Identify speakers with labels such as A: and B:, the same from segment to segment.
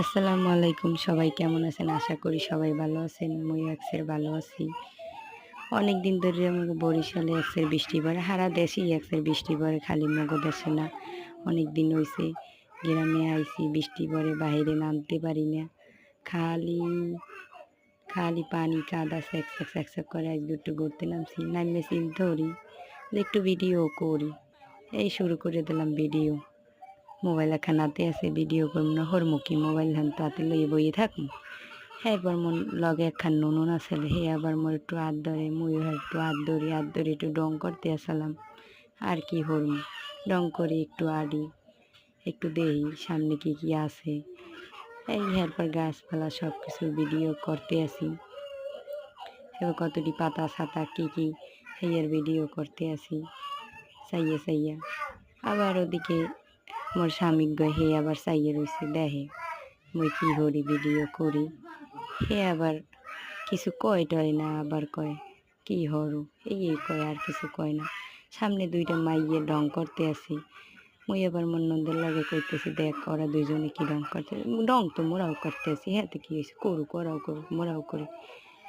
A: আসসালামু আলাইকুম। সবাই কেমন আছেন? আশা করি সবাই ভালো আছেন। মুই একসের ভালো আছি। অনেক দিন ধরে আমাকে বরিশালে একসের বৃষ্টি পড়ে। সারা দেশেই একসের বৃষ্টি পড়ে, খালি মগো দেশে না। অনেক দিন হয়েছে গ্রামে আইছি, বৃষ্টি পড়ে, বাইরে নামতে পারি না। খালি খালি পানি কাদা স্যাক স্যাক স্যাক স্যাক করে আজ দুটো ঘুরতে নামছি। নামলে সিম ধরি একটু ভিডিও করি। এই শুরু করে দিলাম ভিডিও মোবাইল এখন হাতে আছে ভিডিও করব না, হরমুখী মোবাইল হান তো হাতে লইয়ে বইয়ে থাকুন হ্যাঁ এবার মন লগে একখান নুনুন আসলে হে আবার মোর একটু হাত ধরে মুই একটু হাত ধরি হাত ধরে একটু ডং করতে আসলাম। আর কি হরম? ডং করে, একটু আডি, একটু দেই সামনে কি কি আছে? এই এরপর গাছপালা সব কিছু ভিডিও করতে আসি। এবার কতটি পাতা ছাতা, কি কি হেয়ার ভিডিও করতে আসি। চাইয়া চাইয়া। আবার ওদিকে মোর স্বামী হে আবার চাইয়ে রয়েছে দেখে মই কি করি ভিডিও করি? হে আবার কিছু কয় টয় না, আবার কয়, কি হরু এই এই কয়, আর কিছু কয় না। সামনে দুইটা মাইয়ে ডং করতে আসি। মুই আবার মন নন্দের লাগে কইতেছি, দেখ, ওরা দুইজনে কি ডং করতে ডং তো মোরাও করতে আসি হ্যাঁ তো কি হয়েছে করুক, ওরাও করুক, মোরাও করি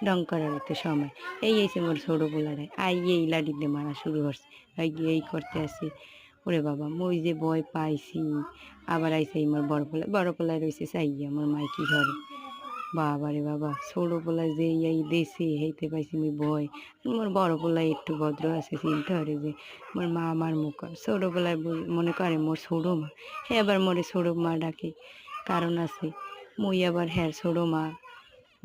A: ডং করার তো সময়। এই এসে মোর ছোটো পোলারে আই, এই লাডিতে মারা শুরু করছে এই করতে আসি। ওরে বাবা, মই যে বয় পাইছি। আবার আইসে আমার বড় পোলা, বড় পোলায় রয়েছে চাইয়া আমার মাই কি ঘরে। বাবা রে বাবা, ছোটো পোলায় যে এই দেশে, হেইতে পাইছি আমি ভয়। মোর বড় পোলায় একটু ভদ্র আছে, চিন্তা পারে যে মোর মা আমার মুখ ছোটো পোলায় মনে করে মোর ছোটো মা। হে আবার মোরে ছোটো মা ডাকে, কারণ আছে, মই আবার হ্যার ছোটো মা।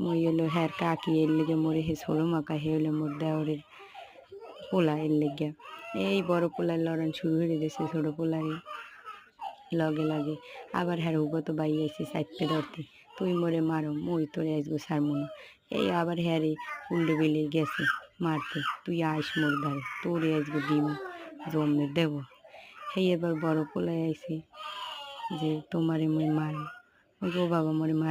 A: মই হলো হ্যার কাকি, এর লেগে মোরে হে ছোটো মা কা হে হলো মোর দেওরের পোলা এর লেগে। এই বড় পোলার লড়ান শুরু হয়ে গেছে, ছোট পোলারে লগে লাগে। আবার হ্যাঁ তো বাই আইসি সাইডতে ধরতে। তুই মরে মারো, মই তোরে আসব সারমো না। এই আবার হ্যাঁ রে, উল্টো বেলে গেছে মারতে। তুই আইস মোর ধারে, তোরে আসব ডিম জমে দেব। সেই এবার বড় পোলায় আইসি যে, তোমারে মুই মারি গো বাবা মরে মার